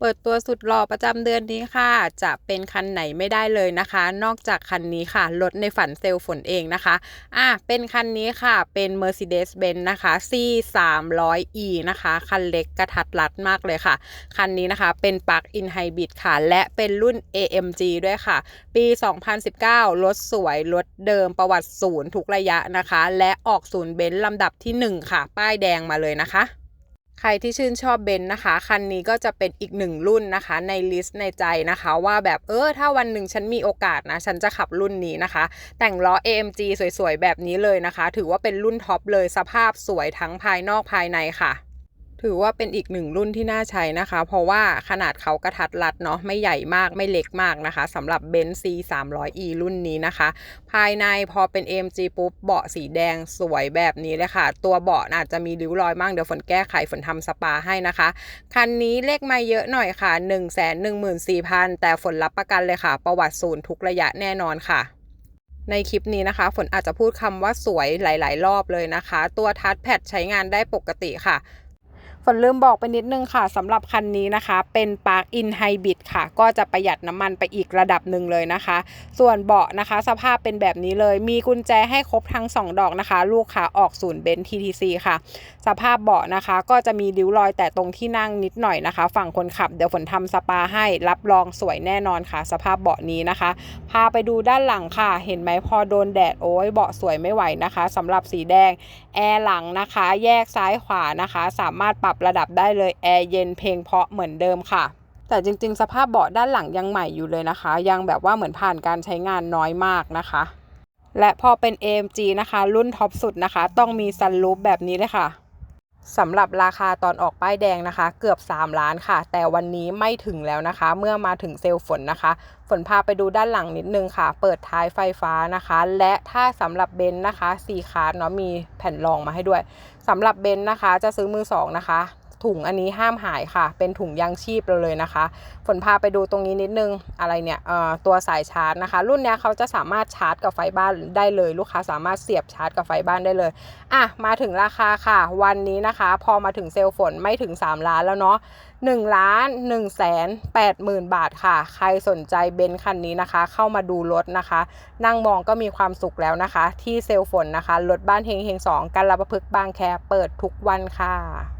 เปิดตัวสุดหล่อประจำเดือนนี้ค่ะ จะเป็นคันไหนไม่ได้เลยนะคะ นอกจากคันนี้ค่ะ รถในฝันเซลล์ฝนเองนะคะ อะ เป็นคันนี้ค่ะ เป็น Mercedes-Benz นะคะ C 3 0 0 E นะคะ คันเล็กกระทัดรัดมากเลยค่ะ คันนี้นะคะเป็นปลั๊กอินไฮบริดค่ะ และเป็นรุ่น AMG ด้วยค่ะ ปี 2019 รถสวย รถเดิมประวัติศูนย์ทุกระยะนะคะ และออกศูนย์เบนซ์ลำดับที่ 1 ค่ะ ป้ายแดงมาเลยนะคะ ใครที่ชื่นชอบเบนซ์นะคะ คันนี้ก็จะเป็นอีกหนึ่งรุ่นนะคะ ในลิสต์ในใจนะคะ ว่าแบบเออถ้าวันหนึ่งฉันมีโอกาสนะ ฉันจะขับรุ่นนี้นะคะ แต่งล้อ AMG สวยๆ แบบนี้เลยนะคะ ถือว่าเป็นรุ่นท็อปเลยสภาพสวยทั้งภายนอกภายในค่ะ ถือว่าเป็นอีกหนึ่งรุ่นที่น่าใช้นะคะ เพราะว่าขนาดเขากระทัดรัดเนาะไม่ใหญ่มากไม่เล็กมากนะคะสำหรับ b e n z C 300e รุ่นนี้นะคะ ภายในพอเป็น AMG ปุ๊บเบาะสีแดงสวยแบบนี้เลยค่ะ ตัวเบาะอาจจะมีริ้วรอยมั่งเดี๋ยวฝนแก้ไขฝนทำสปาให้นะคะ คันนี้เลขไม่เยอะหน่อยค่ะ 1 1 4 0 0 0 แต่ฝนรับประกันเลยค่ะ ประวัติศูนย์ทุกระยะแน่นอนค่ะในคลิปนี้นะคะ ฝนอาจจะพูดคำว่าสวยหลาย ๆ รอบเลยนะคะ ตัวทัชแพดใช้งานได้ปกติค่ะ นลืมบอกไปนิดนึงค่ะสำหรับคันนี้นะคะ เป็น Park In Hybrid ค่ะ ก็จะประหยัดน้ำมันไปอีกระดับหนึ่งเลยนะคะ ส่วนเบาะนะคะ สภาพเป็นแบบนี้เลย มีกุญแจให้ครบทั้ง 2 ดอกนะคะ ลูกค้าออกศูนย์เบนซ์ TTC ค่ะ สภาพเบาะนะคะ ก็จะมีริ้วรอยแต่ตรงที่นั่งนิดหน่อยนะคะ ฝั่งคนขับเดี๋ยวฝนทำสปาให้รับรองสวยแน่นอนค่ะ สภาพเบาะนี้นะคะ พาไปดูด้านหลังค่ะ เห็นไหมพอโดนแดดโอ้ยเบาะสวยไม่ไหวนะคะสำหรับสีแดงแอร์หลังนะคะ แยกซ้ายขวานะคะ สามารถปรับระดับได้เลยแอร์เย็นเพลงเพราะเหมือนเดิมค่ะ แต่จริง ๆ สภาพเบาะด้านหลังยังใหม่อยู่เลยนะคะ ยังแบบว่าเหมือนผ่านการใช้งานน้อยมากนะคะ และพอเป็น AMG นะคะ รุ่นท็อปสุดนะคะ ต้องมีซันรูฟแบบนี้เลยค่ะ สำหรับราคาตอนออกป้ายแดงนะคะ เกือบ 3 ล้านค่ะ แต่วันนี้ไม่ถึงแล้วนะคะ เมื่อมาถึงเซลล์ฝนนะคะ ฝนพาไปดูด้านหลังนิดนึงค่ะ เปิดท้ายไฟฟ้านะคะ และถ้าสำหรับเบนซ์นะคะสีคาร์เนาะมีแผ่นรองมาให้ด้วยสำหรับเบนซ์นะคะ จะซื้อมือสองนะคะ ถุงอันนี้ห้ามหายค่ะ เป็นถุงยางชีพเราเลยนะคะ ฝนพาไปดูตรงนี้นิดนึงอะไรเนี่ยตัวสายชาร์จนะคะ รุ่นเนี้ยเขาจะสามารถชาร์จกับไฟบ้านได้เลย ลูกค้าสามารถเสียบชาร์จกับไฟบ้านได้เลยอะมาถึงราคาค่ะ วันนี้นะคะ พอมาถึงเซลล์ฝนไม่ถึง 3 ล้านแล้วเนาะ1ล้าน1แสน8หมื่นบาทค่ะ ใครสนใจเบนซ์คันนี้นะคะ เข้ามาดูรถนะคะ นั่งมองก็มีความสุขแล้วนะคะ ที่เซลล์ฝนนะคะรถบ้านเฮงเฮงสองกันระประพฤกบางแคเปิดทุกวันค่ะ